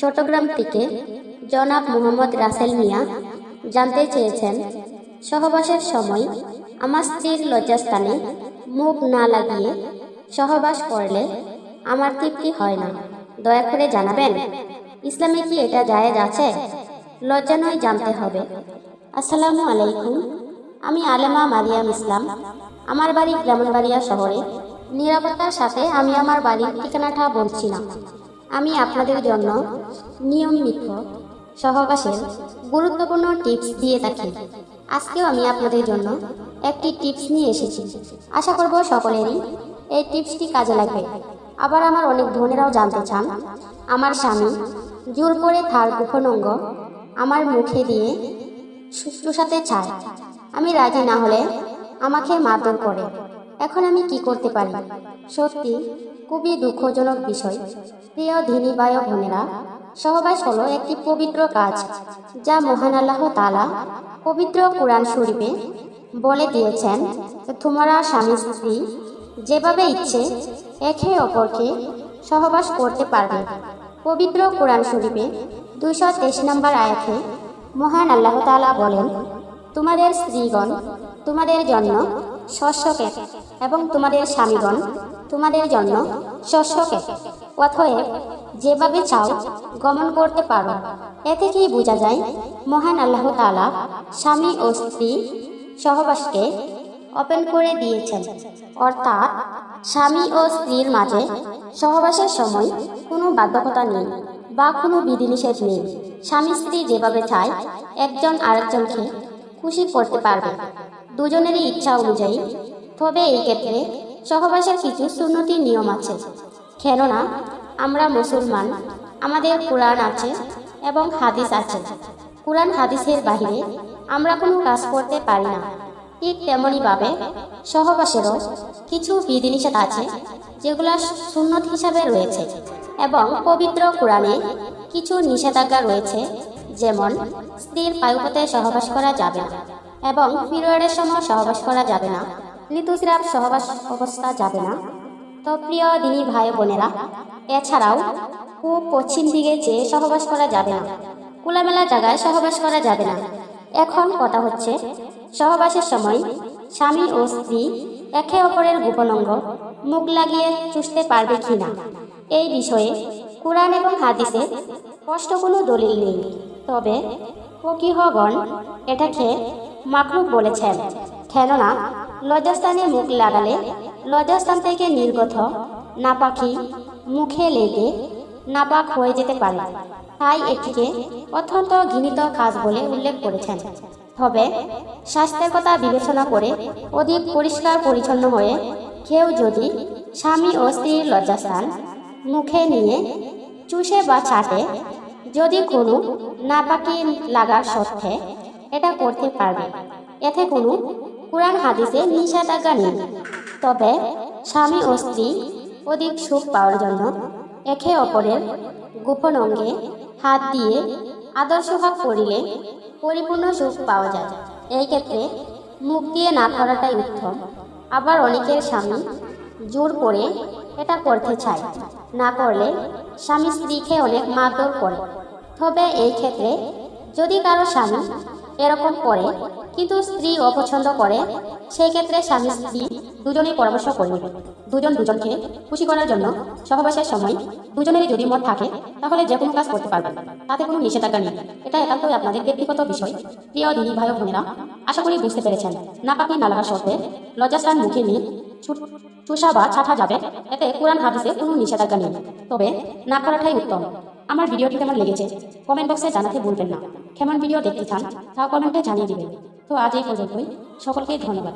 চট্টগ্রাম থেকে জনাব মোহাম্মদ রাসেল মিয়া জানতে চেয়েছেন, সহবাসের সময় আমার স্ত্রীর লজ্জাস্থানে মুখ না লাগিয়ে সহবাস করলে আমার তৃপ্তি হয় না। দয়া করে জানাবেন, ইসলামে কি এটা জায়েজ আছে? লজ্জা নয় জানতে হবে। আসসালামু আলাইকুম, আমি আলেমা মারিয়াম ইসলাম। আমার বাড়ি ব্রাহ্মণবাড়িয়া শহরে। নিরাপত্তার সাথে আমি আমার বাড়ির ঠিকানাটা বলছি না। আমি আপনাদের জন্য নিয়ম নিয়মিত সহবাসের গুরুত্বপূর্ণ টিপস দিয়ে থাকি। আজকেও আমি আপনাদের জন্য একটি টিপস নিয়ে এসেছি। আশা করব সকলেরই এই টিপসটি কাজে লাগবে। আবার আমার অনেক বোনেরাও জানতে চান, আমার স্বামী জোর করে থার গোপন অঙ্গ আমার মুখে দিয়ে শুশ্রূষাতে চায় আমি রাজি না হলে আমাকে মারধর করে। এখন আমি কি করতে পারি? সত্যি খুবই দুঃখজনক বিষয়। প্রিয় ধিনী বায় বোনেরা, সহবাস হলো একটি পবিত্র কাজ, যা মহান আল্লাহ তালা পবিত্র কোরআন শরীফে বলে দিয়েছেন, তোমরা স্বামী, স্ত্রী, যেভাবে ইচ্ছে, একে অপরকে সহবাস করতে পারবে। পবিত্র কোরআন শরীফে দুইশো তেইশ নম্বর আয়াতে মহান আল্লাহ তালা বলেন, তোমাদের স্ত্রীগণ, তোমাদের জন্য শস্যকে এবং তোমাদের স্বামীগণ, তোমাদের জন্য শস্যকে। অথয়েব যেভাবে চাও, গমন করতে পারো। এ থেকেই বোঝা যায়, মহান আল্লাহ তাআলা স্বামী ও স্ত্রী সহবাসকে ওপেন করে দিয়েছেন। অর্থাৎ, স্বামী ও স্ত্রীর মাঝে সহবাসের সময় কোনো বাধ্যকতা নেই বা কোনো বিধিনিষেধ নেই। স্বামী স্ত্রী যেভাবে চায়, একজন আরেকজনকে খুশি করতে পারবে। দুজনেরই ইচ্ছা অনুযায়ী তবে এই ক্ষেত্রে সহবাসের কিছু সুন্নতি নিয়ম আছে। কেননা, আমরা মুসলমান, আমাদের কোরআন আছে এবং হাদিস আছে। কোরআন হাদিসের বাহিরে আমরা কোনো কাজ করতে পারি না। ঠিক তেমনইভাবে সহবাসেরও কিছু বিধিনিষেধ আছে, যেগুলো সুন্নত হিসাবে রয়েছে এবং পবিত্র কোরআনে কিছু নিষেধাজ্ঞা রয়েছে, যেমন স্ত্রীর পায়ুপথে সহবাস করা যাবে না এবং পিরিয়ডের সময় সহবাস করা যাবে না। ঋতুস্রাব সহবাস অবস্থা যাবে না। তো প্রিয় দিনী ভাই বোনেরা, এছাড়াও খুব পশ্চিম দিকে যেয়ে সহবাস করা যাবে না, খোলামেলা জায়গায় সহবাস করা যাবে না। এখন কথা হচ্ছে, সহবাসের সময় স্বামী ও স্ত্রী একে অপরের গোপন অঙ্গ মুখ লাগিয়ে চুষতে পারবে কিনা এই বিষয়ে কোরআন এবং হাদিসে স্পষ্ট কোনো দলিল নেই। তবে ফকিহগণ এটাকে মাকরুক বলেছেন, কেননা লজ্জাস্থানে মুখ লাগালে লজ্জাস্থান থেকে নির্গত নাপাকি মুখে লেগে নাপাক হয়ে যেতে পারে। তাই এটিকে অত্যন্ত ঘৃণিত কাজ বলে উল্লেখ করেছেন। তবে স্বাস্থ্যের কথা বিবেচনা করে অধিক পরিষ্কার পরিচ্ছন্ন হয়ে কেউ যদি স্বামী ও স্ত্রীর লজ্জাস্থান মুখে নিয়ে চুষে বা চাটে যদি কোনো নাপাকি লাগার সত্ত্বে এটা করতে পারবে। এতে কোনো কোরআন হাদিসে নিষেধাজ্ঞা নেই। তবে স্বামী ও স্ত্রী অধিক সুখ পাওয়ার জন্য একে অপরের গোপন অঙ্গে হাত দিয়ে আদর্শ ভাগ করিলে পরিপূর্ণ সুখ পাওয়া যায়। এই ক্ষেত্রে মুখ দিয়ে না করাটাই উত্তম। আবার অনেকের স্বামী জোর করে এটা করতে চায়। না করলে স্বামী স্ত্রীকে অনেক মারধর করে। তবে এই ক্ষেত্রে যদি কারও স্বামী এরকম করে, কিন্তু স্ত্রী অপছন্দ করে, সেই ক্ষেত্রে স্বামী স্ত্রী দুজনেই পরামর্শ করবে। দুজন দুজনকে খুশি করার জন্য সহবাসের সময় দুজনেরই যদি মত থাকে, তাহলে যে কোনো কাজ করতে পারবে তাতে কোনো নিষেধাজ্ঞা নেই। এটা একান্তই আপনাদের ব্যক্তিগত বিষয়। প্রিয় দিনী ভাই বোনেরা, আশা করি বুঝতে পেরেছেন। না পাকি না লাগার সত্ত্বে লজ্জাস্থান মুখে নিয়ে চুষা বা ছাঠা যাবে। এতে কোরআন হাদিসে কোনো নিষেধাজ্ঞা নেই। তবে না করাটাই উত্তম। আমার ভিডিওটি কেমন লেগেছে। কমেন্ট বক্সে জানাতে ভুলবেন না। কেমন ভিডিও দেখতে চান তা কমেন্টে জানিয়ে দেবেন। তো আজ এই পর্যন্তই। সকলকে ধন্যবাদ।